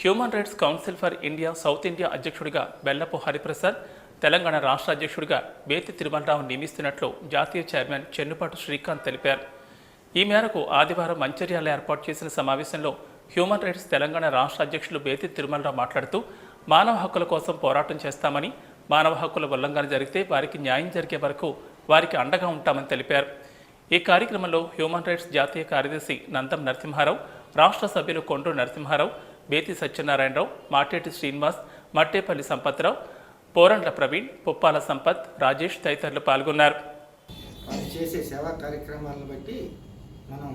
Human rights council for India south India అధ్యక్షుడిగా బెల్లపు హరిప్రసాద్ తెలంగాణ రాష్ట్ర అధ్యక్షుడిగా బేతి తిరుమలరావు నియమిస్తున్నట్లు జాతీయ చైర్మన్ చెన్నుపాటు శ్రీకాంత్ తెలిపారు. ఈ మేరకు ఆదివారం మంచిర్యాల ఏర్పాటు చేసిన సమావేశంలో హ్యూమన్ రైట్స్ తెలంగాణ రాష్ట్ర అధ్యక్షులు బేతి తిరుమలరావు మాట్లాడుతూ మానవ హక్కుల కోసం పోరాటం చేస్తామని మానవ హక్కుల ఉల్లంఘన జరిగితే వారికి న్యాయం జరిగే వరకు వారికి అండగా ఉంటామని తెలిపారు. ఈ కార్యక్రమంలో హ్యూమన్ రైట్స్ జాతీయ కార్యదర్శి నందం నరసింహారావు రాష్ట్ర సభ్యులు కొండ్రు నరసింహారావు బేతి సత్యనారాయణరావు మాటేటి శ్రీనివాస్ మట్టేపల్లి సంపత్రావు పోరండ్ల ప్రవీణ్ పుప్పాల సంపత్ రాజేష్ తదితరులు పాల్గొన్నారు. వారు చేసే సేవా కార్యక్రమాలను బట్టి మనం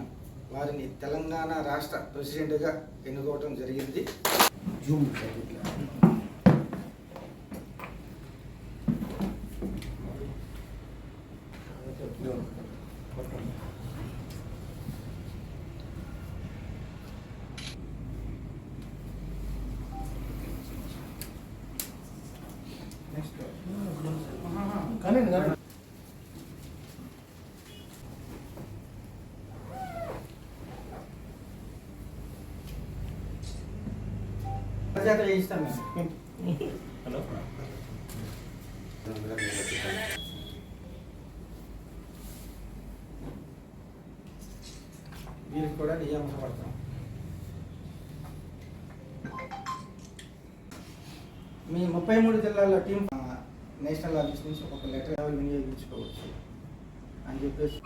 వారిని తెలంగాణ రాష్ట్ర ప్రెసిడెంట్గా ఎన్నుకోవడం జరిగింది. జూమ్ కానీ ప్రజాత చేయిస్తాం మేము వీరికి కూడా నియామకపడతాం మీ ముప్పై మూడు జిల్లాల టీం నేషనల్ ఆఫీస్ నుంచి ఒక లెటర్ ఎవరు వినియోగించుకోవచ్చు అని చెప్పేసి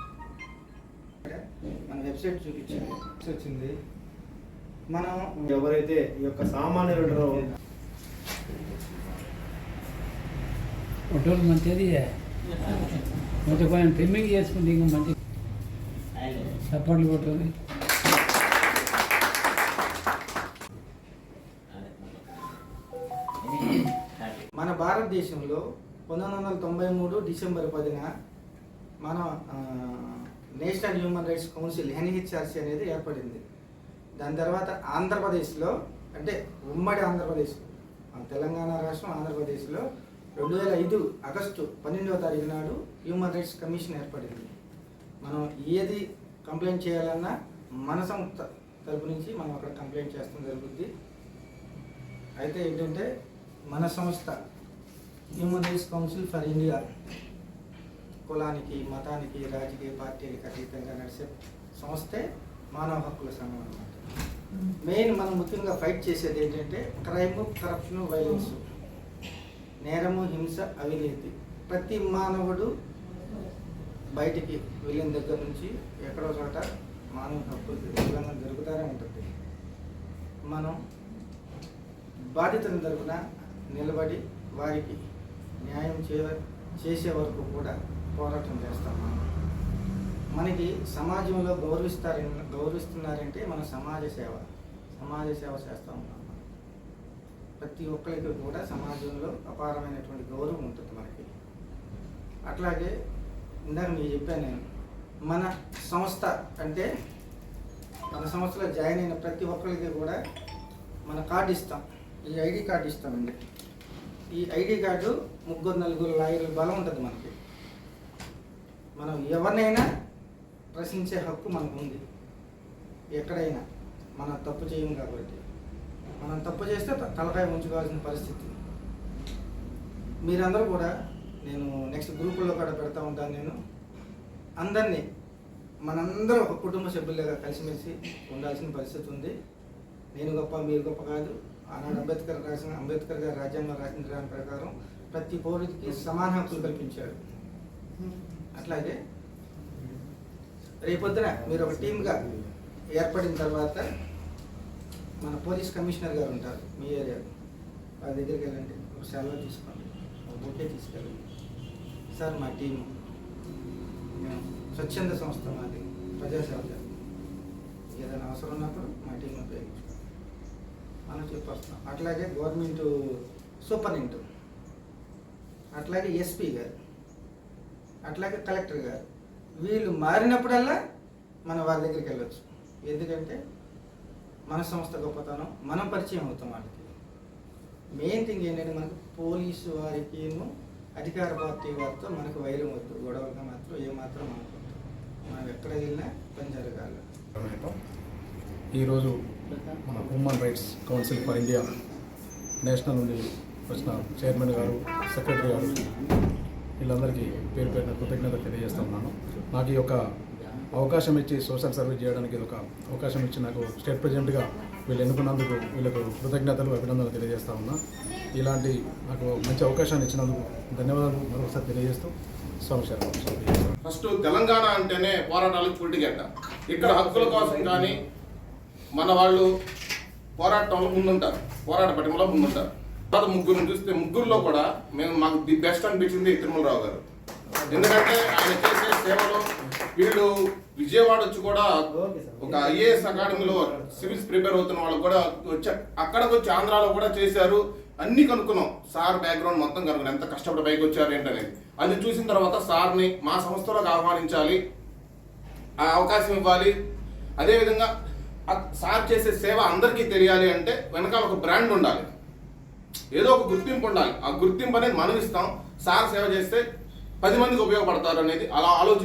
మన వెబ్సైట్ చూపించారు వచ్చింది మనం ఎవరైతే ఈ యొక్క సామాన్యుడు ఫోటోలు మంచిది. మంచి కొంచెం ట్రిమ్మింగ్ చేసుకుంటే ఇంకా మంచి చప్పట్లు కొట్టుకొని మన భారతదేశంలో పంతొమ్మిది వందల తొంభై మూడు డిసెంబర్ పదిన మన national human rights council NHRC అనేది ఏర్పడింది. దాని తర్వాత ఆంధ్రప్రదేశ్లో అంటే ఉమ్మడి ఆంధ్రప్రదేశ్ మన తెలంగాణ రాష్ట్రం ఆంధ్రప్రదేశ్లో రెండు వేల ఐదు ఆగస్టు పన్నెండవ తారీఖు నాడు హ్యూమన్ రైట్స్ కమిషన్ ఏర్పడింది. మనం ఏది కంప్లైంట్ చేయాలన్నా మన సంస్థ తరపు నుంచి మనం అక్కడ కంప్లైంట్ చేస్తాం జరుగుద్ది. అయితే ఏంటంటే మన సంస్థ human rights council for India కులానికి మతానికి రాజకీయ పార్టీలకు అతీతంగా నడిచే సంస్థే మానవ హక్కుల సంఘం అన్నమాట మెయిన్ మనం ముఖ్యంగా ఫైట్ చేసేది ఏంటంటే క్రైమ్ కరప్షన్ వైలెన్స్. నేరము హింస అవినీతి. ప్రతి మానవుడు బయటికి వెళ్ళిన దగ్గర నుంచి ఎక్కడో చోట మానవ హక్కులు ఉల్లంఘన జరుగుతూనే ఉంటుంది. మనం బాధితుల తరపున నిలబడి వారికి న్యాయం చే చేసే వరకు కూడా పోరాటం చేస్తాం మనం. మనకి సమాజంలో గౌరవిస్తారు గౌరవిస్తున్నారంటే మన సమాజ సేవ సమాజ సేవ చేస్తూ ఉన్నాం ప్రతి ఒక్కరికి కూడా సమాజంలో అపారమైనటువంటి గౌరవం ఉంటుంది మనకి. అట్లాగే ఇందాక మీకు చెప్పాను నేను మన సంస్థ అంటే మన సంస్థలో జాయిన్ అయిన ప్రతి ఒక్కరికి కూడా మన కార్డు ఇస్తాం. ఈ ఐడి కార్డు ఇస్తామండి. ఈ ఐడి కార్డు ముగ్గురు నలుగురు లాయర్ల బలం ఉంటుంది మనకి. మనం ఎవరినైనా ప్రశ్నించే హక్కు మనకు ఉంది ఎక్కడైనా మనం తప్పు చేయం కాబట్టి. మనం తప్పు చేస్తే త- తలకాయ ఉంచుకోవాల్సిన పరిస్థితి. మీరందరూ కూడా నేను నెక్స్ట్ గ్రూపుల్లో కూడా పెడతా ఉంటాను నేను. అందరినీ మనందరూ ఒక కుటుంబ సభ్యులుగా కలిసిమెలిసి ఉండాల్సిన పరిస్థితి ఉంది. నేను గొప్ప మీరు గొప్ప కాదు. ఆనాడు అంబేద్కర్ రాసిన అంబేద్కర్ గారు రాజ్యాంగం రాసిన దాని ప్రకారం ప్రతి పౌరుడికి సమాన హక్కులు కల్పించాడు. అట్లాగే రేపొద్దున మీరు ఒక టీమ్గా ఏర్పడిన తర్వాత మన పోలీస్ కమిషనర్ గారు ఉంటారు మీ ఏరియా. వాళ్ళ దగ్గరికి వెళ్ళండి. ఒక సెలవు తీసుకోండి. ఒక బుకే తీసుకెళ్ళండి. సార్ మా టీము. మేము స్వచ్ఛంద సంస్థ మాది. ప్రజాసేవ ఏదైనా అవసరం ఉన్నప్పుడు మా టీం ఉపయోగించుకోండి. మనం చెప్పొస్తాం. అట్లాగే గవర్నమెంట్ సూపరింటెండెంట్. అట్లాగే ఎస్పీ గారు. అట్లాగే కలెక్టర్ గారు. వీళ్ళు మారినప్పుడల్లా మనం వారి దగ్గరికి వెళ్ళొచ్చు. ఎందుకంటే మన సంస్థ గొప్పతనం మనం పరిచయం అవుతాం వాళ్ళకి. మెయిన్ థింగ్ ఏంటంటే మనకు పోలీసు వారికి అధికార పార్టీ వారితో మనకు వైరం వద్దు. గొడవలుగా మాత్రం ఏమాత్రం మనకు మనం ఎక్కడ వెళ్ళినా పని జరగాలి. ఈరోజు మన human rights council for India national నుండి వచ్చిన చైర్మన్ గారు సెక్రటరీ గారు వీళ్ళందరికీ పేరు పేరున కృతజ్ఞత తెలియజేస్తా ఉన్నాను. నాకు ఈ యొక్క అవకాశం ఇచ్చి సోషల్ సర్వీస్ చేయడానికి ఇది ఒక అవకాశం ఇచ్చి నాకు స్టేట్ ప్రెసిడెంట్గా వీళ్ళు ఎన్నుకున్నందుకు వీళ్ళకు కృతజ్ఞతలు అభినందనలు తెలియజేస్తా ఉన్నా. ఇలాంటి నాకు మంచి అవకాశాన్ని ఇచ్చినందుకు ధన్యవాదాలు. మరొకసారి తెలియజేస్తూ స్వామి ఫస్ట్ తెలంగాణ అంటేనే పోరాటాలకు పుట్టిగడ్డ ఇక్కడ హక్కుల కోసం కానీ మన వాళ్ళు పోరాటంలో ముందుంటారు. పోరాట పటిమలో ముందుంటారు. తర్వాత ముగ్గురిని చూస్తే ముగ్గురులో కూడా మేము మాకు ది బెస్ట్ అనిపించింది తిరుమలరావు గారు. ఎందుకంటే ఆయన చేసే సేవలో వీళ్ళు విజయవాడ వచ్చి కూడా ఒక ఐఏఎస్ అకాడమీలో సివిల్స్ ప్రిపేర్ అవుతున్న వాళ్ళు కూడా వచ్చి అక్కడికి వచ్చి ఆంధ్రాలో కూడా చేశారు. అన్ని కనుక్కున్నాం. సార్ బ్యాక్గ్రౌండ్ మొత్తం కనుక్కున్నాం. ఎంత కష్టపడి పైకి వచ్చారు ఏంటనేది. అది చూసిన తర్వాత సార్ని మా సంస్థలోకి ఆహ్వానించాలి. ఆ అవకాశం ఇవ్వాలి. అదేవిధంగా సార్ చేసే సేవ అందరికీ తెలియాలి అంటే వెనకాల ఒక బ్రాండ్ ఉండాలి. ఏదో ఒక గుర్తింపు ఉండాలి. ఆ గుర్తింపు అనేది మనం ఇస్తాం. సార్ సేవ చేస్తే పది మందికి ఉపయోగపడతారు అనేది అలా ఆలోచించి